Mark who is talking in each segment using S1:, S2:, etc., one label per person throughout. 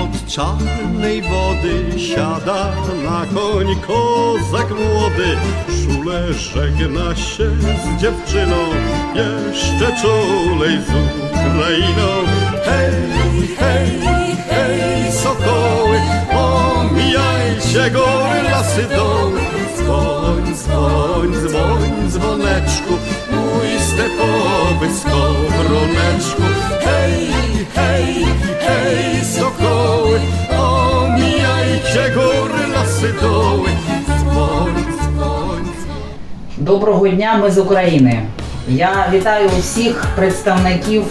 S1: od czarnej wody siada na koń kozak młody. Szule żegna się z dziewczyną, jeszcze czulej z Ukrainą. Hej, hej, hej, sokoły, omijajcie góry, lasy, doły. Dzwoń, dzwoń, dzwoń, dzwoneczku,
S2: Доброго дня, ми з України. Я вітаю всіх представників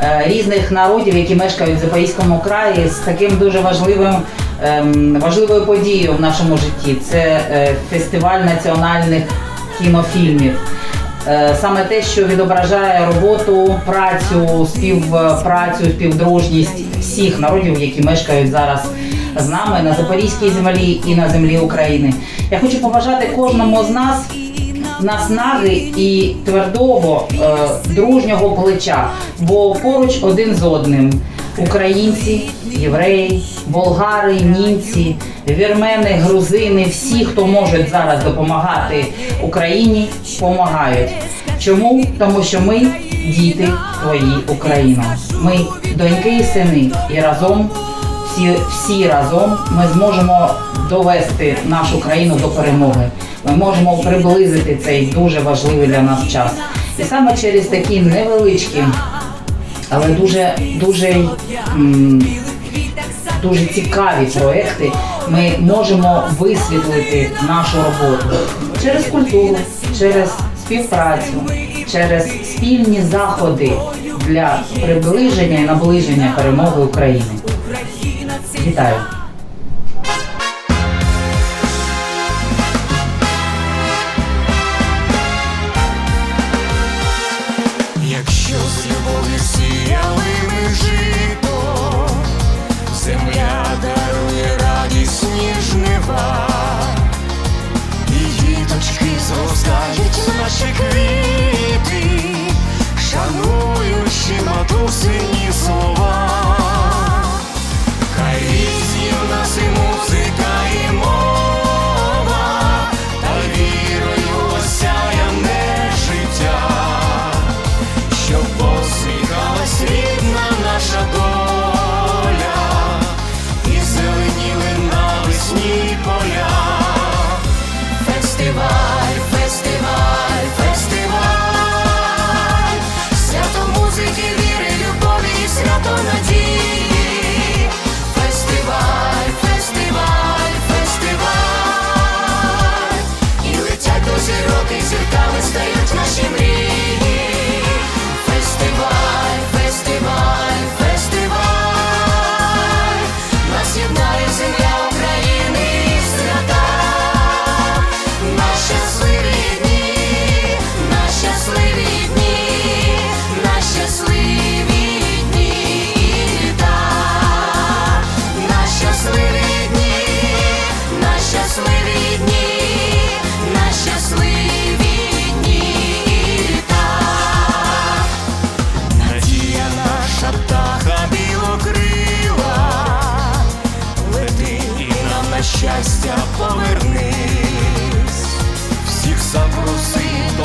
S2: е, різних народів, які мешкають в Запорізькому краї з таким дуже важливим ем, важливою подією в нашому житті. Це е, фестиваль національних кінофільмів. Е, Саме те, що відображає роботу, працю, співпрацю, співдружність всіх народів, які мешкають зараз з нами на Запорізькій землі і на землі України. Я хочу побажати кожному з нас наснаги і твердого е, дружнього плеча, бо поруч один з одним українці, євреї, болгари, німці, вірмени, грузини, всі, хто можуть зараз допомагати Україні, допомагають. Чому? Тому що ми діти твої України. Ми доньки і сини, і разом всі, всі разом ми зможемо довести нашу країну до перемоги. Ми можемо приблизити цей дуже важливий для нас час. І саме через такі невеличкі, але дуже дуже, дуже цікаві проекти ми можемо висвітлити нашу роботу через культуру, через співпрацю, через спільні заходи для приближення і наближення перемоги України. Вітаю!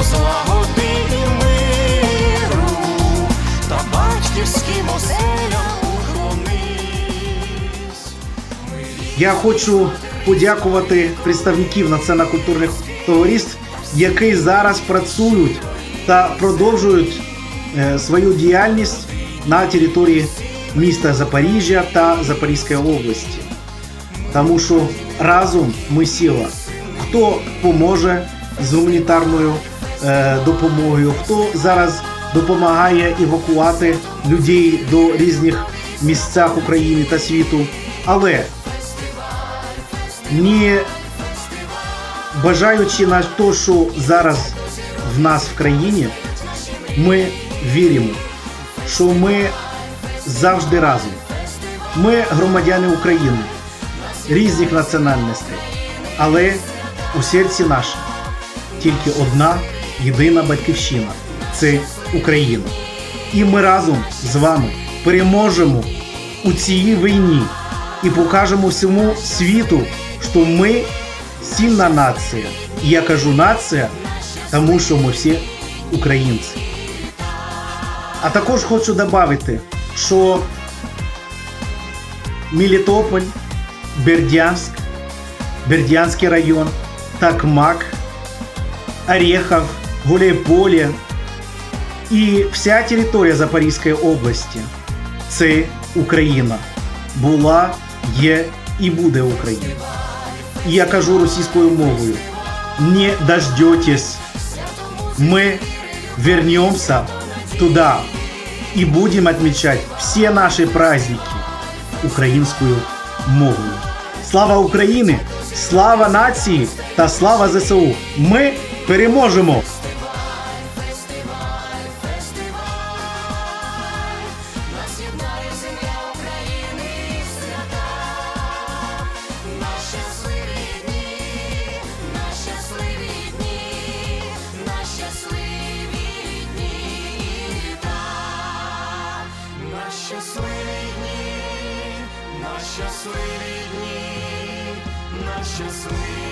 S3: До злагоди і миру, та батьківським оселям уклонись.
S4: Я хочу подякувати представників національно-культурних товариств, які зараз працюють та продовжують е, свою діяльність на території міста Запоріжжя та Запорізької області. Тому що разом ми сила. Хто поможе з гуманітарною е, допомогою, хто зараз допомагає евакувати людей до різних місцях України та світу. Але не бажаючи на те, що зараз в нас в країні, ми віримо, що ми завжди разом. Ми громадяни України різних національностей, але у серці наше тільки одна єдина батьківщина це Україна. І ми разом з вами переможемо у цій війні і покажемо всьому світу, що ми сильна нація. І я кажу нація, тому що ми всі українці. А також хочу додати, що Мелітополь, Бердянськ, Бердянський район, Такмак, Орехов, Гуляйполе і вся територія Запорізької області це Україна. Була, є і буде Україна. І я кажу російською мовою: не дождетесь, ми вернемся туда и будем отмечать все наши праздники українською мовою. Слава Україні! Слава нації та слава ЗСУ! Ми переможемо!
S3: Щасливі дні, на щасливі